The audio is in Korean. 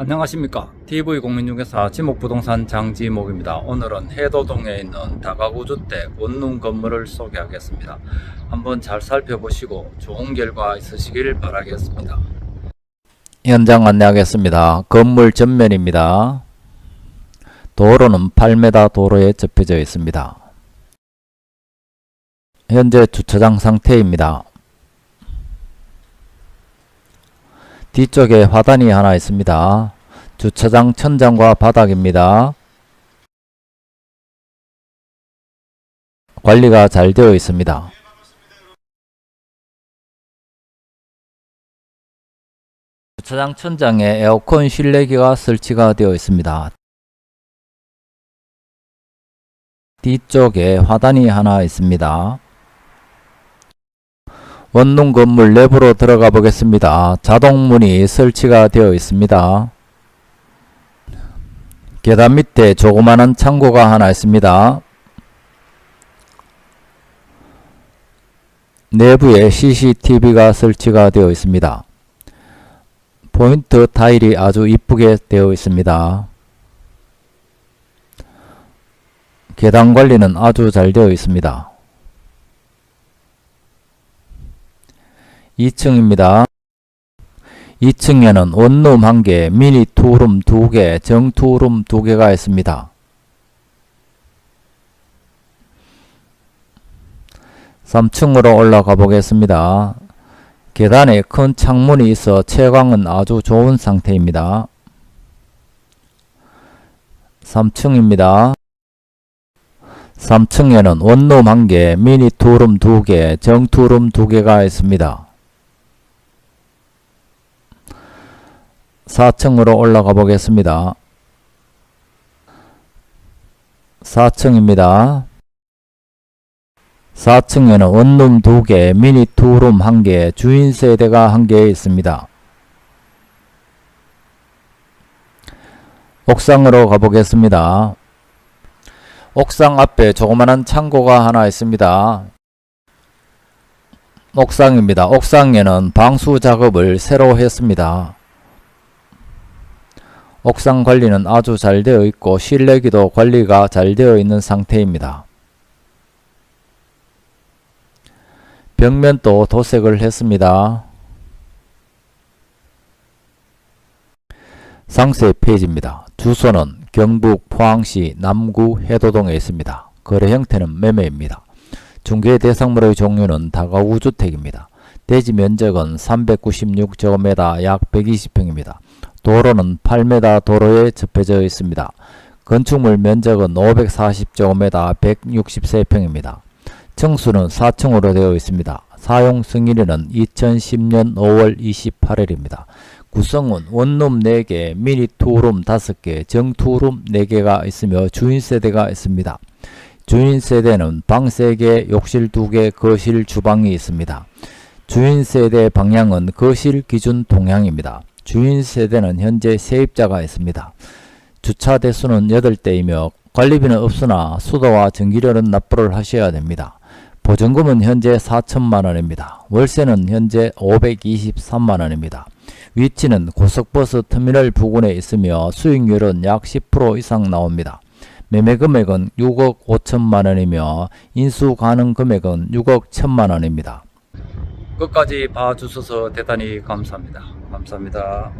안녕하십니까. TV공인중개사 지목부동산 장지목입니다. 오늘은 해도동에 있는 다가구 주택 원룸 건물을 소개하겠습니다. 한번 잘 살펴보시고 좋은 결과 있으시길 바라겠습니다. 현장 안내하겠습니다. 건물 전면입니다. 도로는 8m 도로에 접혀져 있습니다. 현재 주차장 상태입니다 뒤쪽에 화단이 하나 있습니다. 주차장 천장과 바닥입니다. 관리가 잘 되어 있습니다. 주차장 천장에 에어컨 실내기가 설치가 되어 있습니다. 뒤쪽에 화단이 하나 있습니다. 원룸 건물 내부로 들어가 보겠습니다. 자동문이 설치가 되어 있습니다. 계단 밑에 조그마한 창고가 하나 있습니다. 내부에 CCTV가 설치가 되어 있습니다. 포인트 타일이 아주 이쁘게 되어 있습니다. 계단 관리는 아주 잘 되어 있습니다. 2층입니다. 2층에는 원룸 1개, 미니 투룸 2개, 정 투룸 2개가 있습니다. 3층으로 올라가 보겠습니다. 계단에 큰 창문이 있어 채광은 아주 좋은 상태입니다. 3층입니다. 3층에는 원룸 1개, 미니 투룸 2개, 정투룸 2개가 있습니다. 4층으로 올라가 보겠습니다. 4층입니다. 4층에는 원룸 2개, 미니 투룸 1개, 주인 세대가 1개 있습니다. 옥상으로 가보겠습니다. 옥상 앞에 조그마한 창고가 하나 있습니다. 옥상입니다. 옥상에는 방수 작업을 새로 했습니다. 옥상 관리는 아주 잘 되어 있고 실내기도 관리가 잘 되어 있는 상태입니다. 벽면도 도색을 했습니다. 상세 페이지입니다. 주소는 경북 포항시 남구 해도동에 있습니다. 거래 형태는 매매입니다. 중개 대상물의 종류는 다가구 주택입니다. 대지 면적은 396제곱미터 약 120평입니다. 도로는 8m 도로에 접해져 있습니다. 건축물 면적은 540제곱미터 163평입니다. 층수는 4층으로 되어 있습니다. 사용 승인일은 2010년 5월 28일입니다. 구성은 원룸 4개, 미니 투룸 5개, 정투룸 4개가 있으며 주인 세대가 있습니다. 주인 세대는 방 3개, 욕실 2개, 거실, 주방이 있습니다. 주인 세대 방향은 거실 기준 동향입니다. 주인 세대는 현재 세입자가 있습니다. 주차 대수는 8대이며 관리비는 없으나 수도와 전기료는 납부를 하셔야 됩니다. 보증금은 현재 4천만원입니다. 월세는 현재 523만원입니다. 위치는 고속버스 터미널 부근에 있으며 수익률은 약 10% 이상 나옵니다. 매매 금액은 6억 5천만원이며 인수 가능 금액은 6억 1천만원입니다. 끝까지 봐주셔서 대단히 감사합니다. 감사합니다.